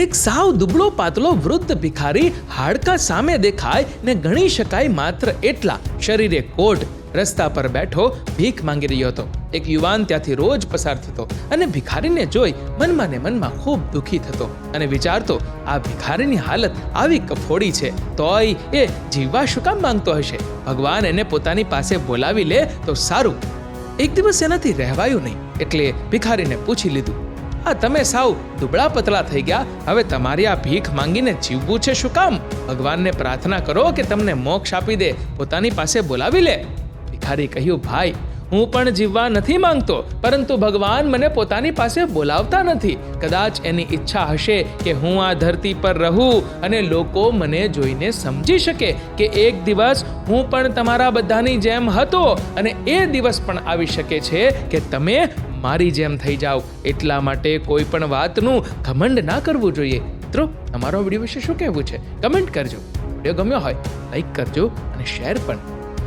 એક સાવ દુબળો પાતળો વૃદ્ધ ભિખારી હાડકા સામે દેખાય ને ગણી શકાય માત્ર એટલા શરીરે કોટ રસ્તા પર બેઠો ભીખ માંગી રહ્યો હતો. એક યુવાન ત્યાંથી રોજ પસાર થતો અને ભિખારીને જોઈ મનમાં ને મનમાં ખૂબ દુઃખી થતો અને વિચારતો, આ ભિખારીની હાલત આવી કફોડી છે, તોય એ જીવવા શું કામ માંગતો હશે? ભગવાન એને પોતાની પાસે બોલાવી લે તો સારું. એક દિવસ એનાથી રહેવાયું નહીં, એટલે ભિખારીને પૂછી લીધું આ તમે સાવ દુબળા પતળા થઈ ગયા. હવે તમારી આ ભીખ માંગીને જીવવું છે શું કામ? ભગવાનને પ્રાર્થના કરો કે તમને મોક્ષ આપી દે. પોતાની પાસે બોલાવી લે. ભિખારી કહ્યું, ભાઈ હું પણ જીવવા નથી માંગતો, પરંતુ ભગવાન મને પોતાની પાસે બોલાવતા નથી. કદાચ એની ઈચ્છા હશે કે હું આ ધરતી પર રહું અને લોકો મને જોઈને સમજી શકે કે એક દિવસ હું પણ તમારા બધાની જેમ હતો અને એ દિવસ પણ આવી શકે છે કે તમે મારી જેમ થઈ જાઓ. એટલા માટે કોઈ પણ વાતનું ઘમંડ ના કરવું જોઈએ. મિત્રો, તમારો વીડિયો વિશે શું કહેવું છે? કમેન્ટ કરજો. વીડિયો ગમ્યો હોય, લાઈક કરજો અને શેર પણ.